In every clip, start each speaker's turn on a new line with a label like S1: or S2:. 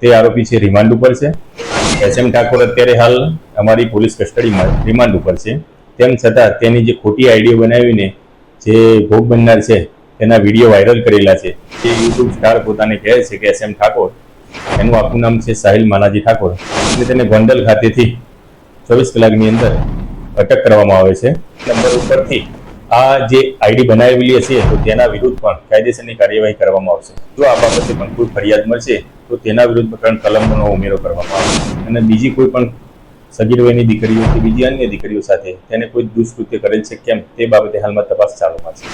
S1: તે આરોપી છે, રિમાન્ડ ઉપર છે. એસ એમ ઠાકોર અત્યારે હાલ અમારી પોલીસ કસ્ટડીમાં રિમાન્ડ ઉપર છે. તેમ છતાં તેની જે ખોટી આઈડીઓ બનાવીને જે ભોગ બનનાર છે, તેના વીડિયો વાયરલ કરેલા છે. તે યુટ્યુબ સ્ટાર પોતાને કહે છે કે એસ એમ ઠાકોર, એનું આખું નામ છે સાહિલ માનાજી ઠાકોર. અને તેને ગોંડલ ખાતેથી ચોવીસ કલાકની અંદર અટક કરવામાં આવે છે. નંબર ઉપરથી આ જે આઈડી બનાવેલી હશે, તો તેના વિરુદ્ધ પણ કાયદેસરની કાર્યવાહી કરવામાં આવશે. જો આ બાબતે પણ કોઈ ફરિયાદ મળશે તો તેના વિરુદ્ધ ત્રણ કલમોનો ઉમેરો કરવામાં આવશે અને બીજી કોઈ પણ સગીર વયની દીકરીઓ કે બીજી અન્ય દીકરીઓ સાથે તેને કોઈ દુષ્કૃત્ય કરેલ છે કેમ? તે બાબતે હાલમાં તપાસ ચાલુમાં છે.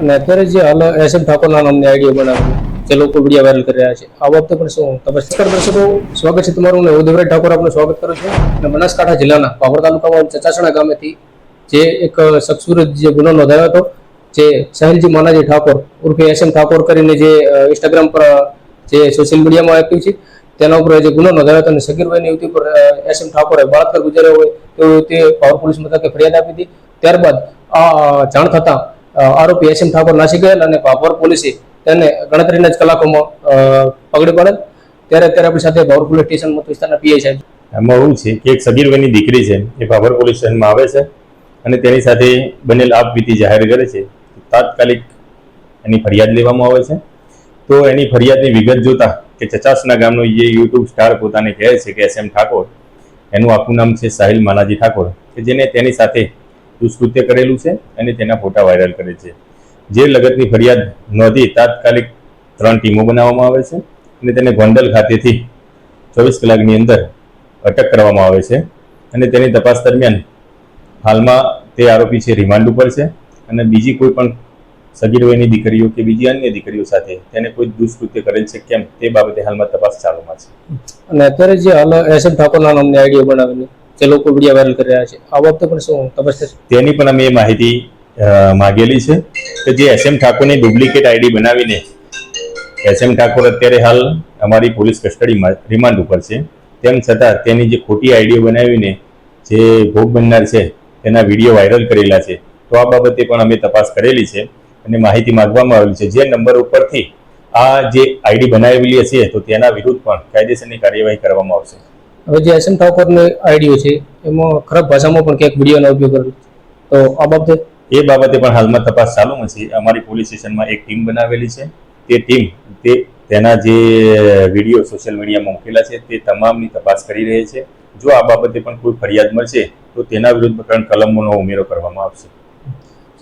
S2: અને અત્યારે જે હાલ એસ ઠાકોરના નામની આઈડિયો બનાવી જે લોકો વીડિયો વાયરલ કરી રહ્યા છે, આ બાબતે પણ શું તપાસ દર્શકો, સ્વાગત છે તમારું અને ઉદયભાઈ ઠાકોર આપનું સ્વાગત કરું છું. અને બનાસકાંઠા જિલ્લાના પાવર તાલુકામાં ચચાસણા ગામેથી જે એક શખ્સ જે ગુનો નોંધાયો હતો, જે સહેલજી માનાજી ઠાકોર ઉર્ફે એસ ઠાકોર કરીને જે ઇન્સ્ટાગ્રામ પર જે સોશિયલ મીડિયામાં એક્ટિવ છે, તેના ઉપર જે ગુનો નોંધાયો હતો અને સગીરભાઈની યુવતી પર એસ એમ ઠાકોરે બળાત્કાર ગુજાર્યો હોય તેવું તે પાવર પોલીસ મથકે ફરિયાદ આપી હતી. ત્યારબાદ આ જાણ થતાં આરોપી એસ એમ ઠાકોર નાસી ગયેલ અને પાવર પોલીસે તેને ગણતરીના જ કલાકોમાં પકડી પડેલ. ત્યારે અત્યારે આપણી સાથે પાવર પોલીસ સ્ટેશન મત વિસ્તારના પીઆઈ સાહેબ.
S1: એમાં એવું છે કે એક સગીર વયની દીકરી છે, એ ભાભર પોલીસ સ્ટેશનમાં આવે છે અને તેની સાથે બનેલ આપવીતી જાહેર કરે છે. તાત્કાલિક એની ફરિયાદ લેવામાં આવે છે. તો એની ફરિયાદની વિગત જોતા કે ચચાસના ગામનો જે યુટ્યુબ સ્ટાર પોતાને કહે છે કે એસ એમ ઠાકોર. એનું આખું નામ છે સાહિલ માનાજી ઠાકોર, કે જેને તેની સાથે દુષ્કૃત્ય કરેલું છે અને તેના ફોટા વાયરલ કરે છે. જે લગતની ફરિયાદ નોંધી તાત્કાલિક ત્રણ ટીમો બનાવવામાં આવે છે અને તેને ગોંડલ ખાતેથી ચોવીસ કલાકની અંદર અટક કરવામાં આવે છે અને તેની તપાસ દરમિયાન હાલમાં તે આરોપી છે રિમાન્ડ ઉપર છે અને બીજી કોઈ પણ સગીર વયની દીકરીઓ કે બીજી અન્ય દીકરીઓ સાથે તેને કોઈ દુષ્કૃત્ય કરેલ છે? કેમ? તે બાબતે હાલમાં તપાસ ચાલુમાં છે.
S2: અને અત્યારે જે હાલ એસ એમ ઠાકોરના નામની આઈડિયો બનાવીને જે લોકો વીડિયો વાયરલ કરી રહ્યા છે આ બાબતે પણ શું તપાસ થશે?
S1: તેની પણ અમે માહિતી માગેલી છે કે જે એસ એમ ઠાકોરની ડુપ્લિકેટ આઈડી બનાવીને એસ એમ ઠાકોર અત્યારે હાલ અમારી પોલીસ કસ્ટડીમાં રિમાન્ડ ઉપર છે. તેમ છતાં તેની જે ખોટી આઈડીઓ બનાવીને જે ભોગ બનનાર છે તેના વીડિયો વાયરલ કરેલા છે તો આ બાબતે પણ અમે તપાસ કરેલી છે. અને માહિતી માંગવામાં આવેલી છે. જે નંબર ઉપરથી આ જે આઈડી બનાવેલી હશે તો તેના વિરુદ્ધ પણ કાયદેસરની કાર્યવાહી કરવામાં આવશે.
S2: હવે જે એસ એમ ઠાકોરની આઈડિયો છે એમાં ખરાબ ભાષામાં પણ ક્યાંક વિડીયોનો ઉપયોગ કર્યો તો આ બાબતે?
S1: એ બાબતે પણ હાલમાં તપાસ ચાલુમાં છે. અમારી પોલીસ સ્ટેશનમાં એક ટીમ બનાવેલી છે. તે ટીમ તે તેના જે વીડિયો સોશિયલ મીડિયામાં મૂકેલા છે તે તમામની તપાસ કરી રહી છે. જો આ બાબતે પણ કોઈ ફરિયાદ મળશે તો તેના વિરુદ્ધ ત્રણ કલમોનો ઉમેરો કરવામાં આવશે.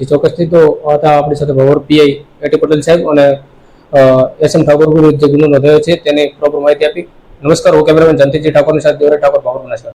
S2: જે, ચોક્કસથી તો હતા આપણી સાથે ભાવર પીઆઈ એટી પટેલ સાહેબ અને એસ એમ ઠાકોર વિરુદ્ધ જે ગુનો નોંધાયો છે, તેની પ્રોપર માહિતી આપી. નમસ્કાર, હું કેમેરામેન જનતીજી ઠાકોરની સાથે ઠાકોર, ભાવર બનાસકાંઠા.